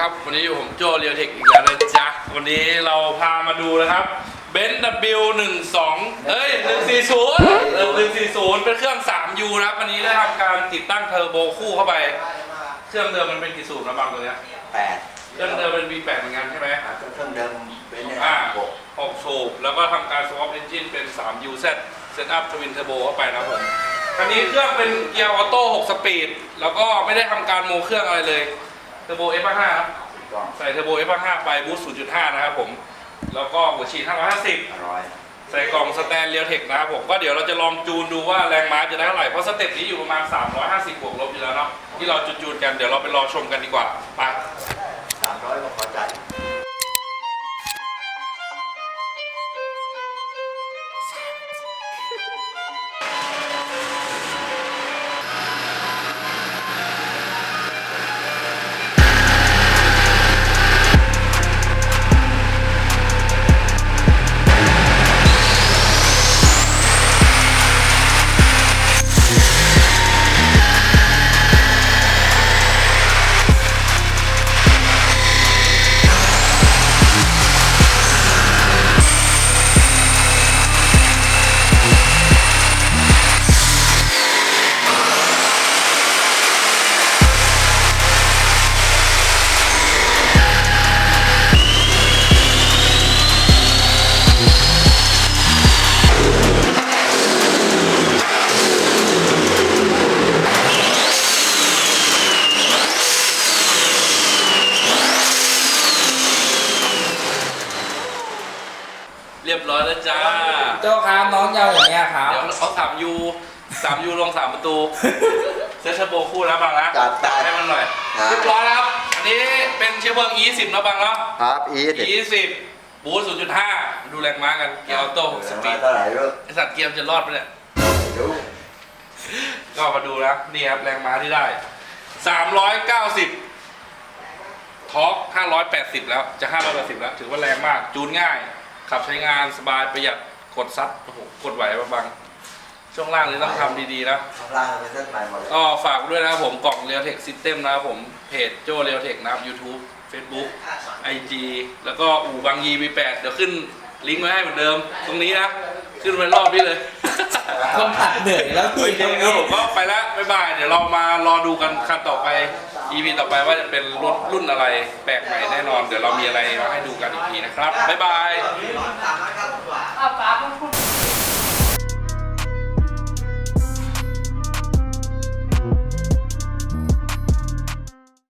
ครับ วันนี้อยู่ผมโจเรียวเทคอีกแล้วนะจ๊ะ วันนี้เราพามาดูนะครับเบนซ์ W12 เอ้ย140เออ140เป็นเครื่อง 3U นะครับ วันนี้ได้ทำการติดตั้งเทอร์โบคู่เข้าไป เครื่องเดิมมันเป็นกี่สูบนะบางตัวเนี้ยแปดเครื่องเดิมเป็น V8 เหมือนกันใช่ไหมอะเครื่องเดิมเป็นเนี่ยอ่าหก6สูบแล้วก็ทำการ swap engine เป็น 3U Z set up twin turbo เข้าไปนะครับผมคันนี้เครื่องเป็นเกียร์ออโต้6สปีด แล้วก็ไม่ได้ทำการโมเครื่องอะไรเลย เทอร์โบ F5 ครับ ถูกต้องใส่เทอร์โบ F5 ไปบูสต์0.5 นะครับผม แล้วก็หัวฉีดอ550ร่อยใส่กล่องสแตนเรียวเทคนะครับผม ก็เดี๋ยวเราจะลองจูนดูว่าแรงม้าจะได้เท่าไหร่ เพราะสเต็ปนี้อยู่ประมาณ 350 บวกลบอยู่แล้วเนาะที่เราจูนๆกันเดี๋ยวเราไปรอชมกันดีกว่าไป ยบร้อยแล้วจ้าโจ้ครับน้องยาวอย่างเงี้ยครับเดี๋ยวเขาสามยูสามยูลงสามประตูเซตเทอร์โบคู่แล้วบังนะจัดไปให้มันหน่อยครับเรียบร้อยแล้วครับ อันนี้เป็นเชื้อเพลิง E10 นะบังเนาะครับอีท E10 บูสต์0.5 ดูแรงม้ากัน เกียร์ออโต้6สปีดเท่าไหร่ลูกไอสัตว์เกียร์มันจะรอดไปะเนี่ย ดูก็มาดูนะนี่ครับ แรงม้าที่ได้ 390ทอร์ก580 แล้ว จะ 580 แล้ว ถือว่าแรงมาก จูนง่าย ขับใช้งานสบายประหยัดกดซัดโอ้โหกดไหวปะบัง ช่วงล่างนี้ต้องทำดีๆนะ ข้างล่างเป็นเส้นใหม่หมดเลยก็ฝากด้วยนะครับผมกล่อง Real Tech System นะครับผมเพจโจ Real Tech นะครับ YouTube Facebook IG แล้วก็อู่บางยี V8 เดี๋ยวขึ้นลิงก์ไว้ให้เหมือนเดิม ตรงนี้นะ ขึ้นไว้รอบนี้เลย คนผัดเหนื่อยแล้วโอพี่เคครับผมก็ไปแล้วบ๊ายบาย เดี๋ยวเรามารอดูกันคันต่อไป EP ต่อไปว่าจะเป็นรถรุ่นอะไรแปลกใหม่แน่นอน เดี๋ยวเรามีอะไรมาให้ดูกันอีกทีนะครับ บ๊ายบาย